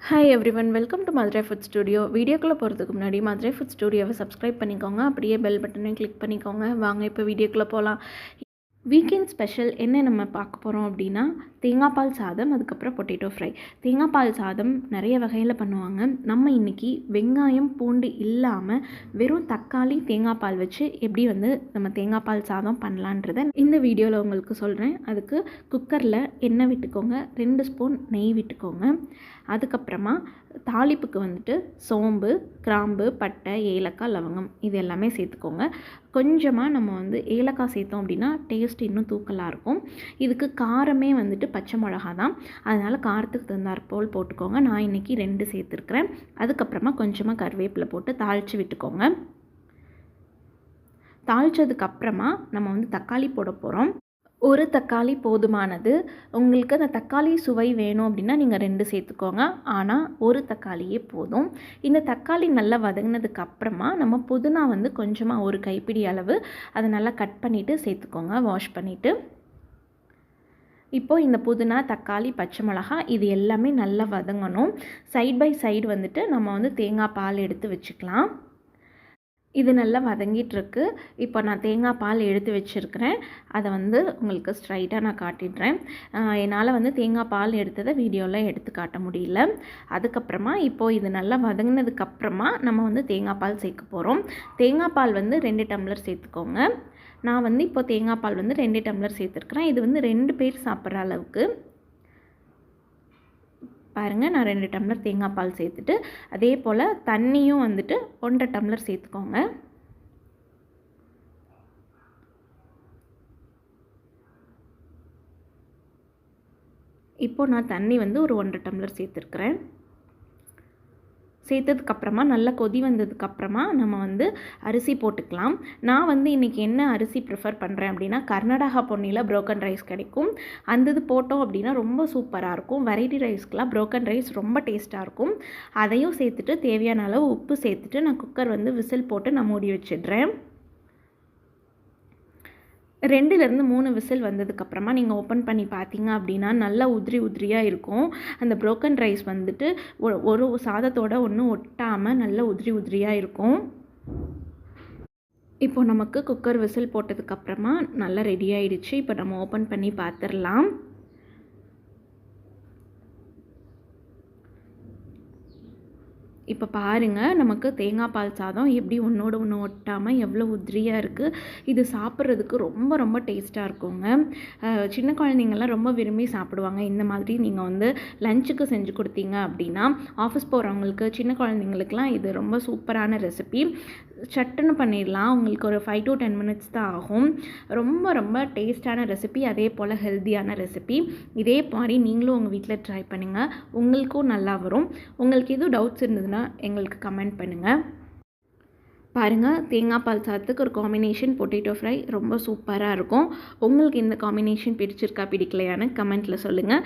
Hi everyone welcome to Madurai food studio வீடியோக்குள்ளே போகிறதுக்கு முன்னாடி மதுரை ஃபுட் ஸ்டுடியோவை சப்ஸ்கிரைப் பண்ணிக்கோங்க. அப்படியே பெல் பட்டனையும் கிளிக் பண்ணிக்கோங்க. வாங்க இப்போ வீடியோக்குள்ளே போகலாம் வீக்கெண்ட் ஸ்பெஷல் என்ன நம்ம பார்க்க போகிறோம் அப்படின்னா தேங்காய் பால் சாதம் அதுக்கப்புறம் பொட்டேட்டோ ஃப்ரை தேங்காய் பால் சாதம் நிறைய வகையில் பண்ணுவாங்க. நம்ம இன்றைக்கி வெங்காயம் பூண்டு இல்லாமல் வெறும் தக்காளி தேங்காய் பால் வச்சு எப்படி வந்து நம்ம தேங்காய் பால் சாதம் பண்ணலான்றதை இந்த வீடியோவில் உங்களுக்கு சொல்கிறேன் அதுக்கு குக்கரில் எண்ணெய் விட்டுக்கோங்க. ரெண்டு ஸ்பூன் நெய் விட்டுக்கோங்க. அதுக்கப்புறமா தாளிப்புக்கு வந்துட்டு சோம்பு கிராம்பு பட்டை ஏலக்காய் லவங்கம் இது எல்லாமே சேர்த்துக்கோங்க. கொஞ்சமாக நம்ம வந்து ஏலக்காய் சேர்த்தோம் அப்படின்னா டேஸ்ட் இன்னும் தூக்கலாக இருக்கும். இதுக்கு காரமே வந்துட்டு பச்சை மிளகா தான். அதனால் காரத்துக்கு தகுந்தாற்போல் போட்டுக்கோங்க. நான் இன்றைக்கி ரெண்டு சேர்த்துருக்குறேன். அதுக்கப்புறமா கொஞ்சமாக கருவேப்பிலை போட்டு தாளித்து விட்டுக்கோங்க. தாளித்ததுக்கப்புறமா நம்ம வந்து தக்காளி போட போகிறோம் ஒரு தக்காளி போதுமானது. உங்களுக்கு அந்த தக்காளி சுவை வேணும் அப்படின்னா நீங்கள் ரெண்டு சேர்த்துக்கோங்க. ஆனால் ஒரு தக்காளியே போதும். இந்த தக்காளி நல்லா வதங்கினதுக்கு அப்புறமா நம்ம புதினா வந்து கொஞ்சமாக ஒரு கைப்பிடி அளவு அதை நல்லா கட் பண்ணிவிட்டு சேர்த்துக்கோங்க வாஷ் பண்ணிவிட்டு இப்போது இந்த புதினா தக்காளி பச்சை மிளகா இது எல்லாமே நல்லா வதங்கணும். சைட் பை சைடு வந்துட்டு நம்ம வந்து தேங்காய் பால் எடுத்து வச்சுக்கலாம். இது நல்லா வதங்கிட்டுருக்கு. இப்போ நான் தேங்காய் பால் எடுத்து வச்சுருக்கிறேன். அதை வந்து உங்களுக்கு ஸ்ட்ரைட்டாக நான் காட்டிடுறேன். என்னால் வந்து தேங்காய் பால் எடுத்ததை வீடியோவில் எடுத்து காட்ட முடியல. அதுக்கப்புறமா இப்போது இது நல்லா வதங்கினதுக்கப்புறமா நம்ம வந்து தேங்காய் பால் சேர்க்க போகிறோம் தேங்காய் பால் வந்து ரெண்டு டம்ளர் சேர்த்துக்கோங்க. நான் வந்து இப்போ தேங்காய் பால் வந்து ரெண்டு டம்ளர் சேர்த்துருக்குறேன். இது வந்து ரெண்டு பேர் சாப்பிட்ற அளவுக்கு. பாருங்கள் நான் ரெண்டு டம்ளர் தேங்காய் பால் சேர்த்துட்டு அதே போல் தண்ணியும் வந்துட்டு ஒன்றரை டம்ளர் சேர்த்துக்கோங்க. இப்போது நான் தண்ணி வந்து ஒரு ஒன்றரை டம்ளர் சேர்த்துருக்குறேன். சேர்த்ததுக்கப்புறமா நல்லா கொதி வந்ததுக்கப்புறமா நம்ம வந்து அரிசி போட்டுக்கலாம். நான் வந்து இன்றைக்கி என்ன அரிசி ப்ரிஃபர் பண்ணுறேன் அப்படின்னா கர்நாடகா பொன்னியில் ப்ரோக்கன் ரைஸ் கிடைக்கும். அந்த இது போட்டோம் அப்படின்னா ரொம்ப சூப்பராக இருக்கும். வெரைட்டி ரைஸ்க்கெலாம் ப்ரோக்கன் ரைஸ் ரொம்ப டேஸ்ட்டாக இருக்கும். அதையும் சேர்த்துட்டு தேவையான அளவு உப்பு சேர்த்துட்டு நான் குக்கர் வந்து விசில் போட்டு நான் மூடி வச்சிடுறேன். ரெண்டுலேருந்து மூணு விசில் வந்ததுக்கப்புறமா நீங்கள் ஓப்பன் பண்ணி பார்த்தீங்க அப்படின்னா நல்லா உதிரி உதிரியாக இருக்கும். அந்த ப்ரோக்கன் ரைஸ் வந்துட்டு ஒரு சாதத்தோட ஒன்றும் ஒட்டாமல் நல்லா உதிரி உதிரியாக இருக்கும். இப்போ நமக்கு குக்கர் விசில் போட்டதுக்கப்புறமா நல்லா ரெடி ஆகிடுச்சு இப்போ நம்ம ஓப்பன் பண்ணி பார்த்துடலாம். இப்போ பாருங்கள் நமக்கு தேங்காய் பால் சாதம் எப்படி ஒன்றோட ஒன்று ஒட்டாமல் எவ்வளோ உதிரியாக இருக்குது இது சாப்பிட்றதுக்கு ரொம்ப ரொம்ப டேஸ்ட்டாக இருக்குங்க. சின்ன குழந்தைங்கள்லாம் ரொம்ப விரும்பி சாப்பிடுவாங்க. இந்த மாதிரி நீங்கள் வந்து லஞ்சுக்கு செஞ்சு கொடுத்தீங்க அப்படின்னா ஆஃபீஸ் போகிறவங்களுக்கு சின்ன குழந்தைங்களுக்குலாம் இது ரொம்ப சூப்பரான ரெசிபி. சட்டுன்னு பண்ணிடலாம். உங்களுக்கு ஒரு ஃபைவ் டு டென் மினிட்ஸ் தான் ஆகும். ரொம்ப ரொம்ப டேஸ்டான ரெசிபி அதே போல் ஹெல்த்தியான ரெசிபி இதே மாதிரி நீங்களும் உங்கள் வீட்டில் ட்ரை பண்ணுங்கள் உங்களுக்கும் நல்லா வரும். உங்களுக்கு எதுவும் டவுட்ஸ் இருந்ததுன்னா எங்களுக்கு கமெண்ட் பண்ணுங்கள் பாருங்கள் தேங்காய் பால் சாதத்துக்கு ஒரு காம்பினேஷன் பொட்டேட்டோ ஃப்ரை ரொம்ப சூப்பராக இருக்கும். உங்களுக்கு இந்த காம்பினேஷன் பிடிச்சிருக்கா பிடிக்கலையான்னு கமெண்ட்டில் சொல்லுங்கள்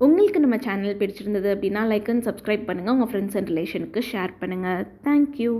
உங்களுக்கு நம்ம சேனல் பிடிச்சிருந்தது அப்படின்னா லைக் அண்ட் சப்ஸ்கிரைப் பண்ணுங்கள் உங்கள் ஃப்ரெண்ட்ஸ் அண்ட் ரிலேஷனுக்கு ஷேர் பண்ணுங்கள் தேங்க்யூ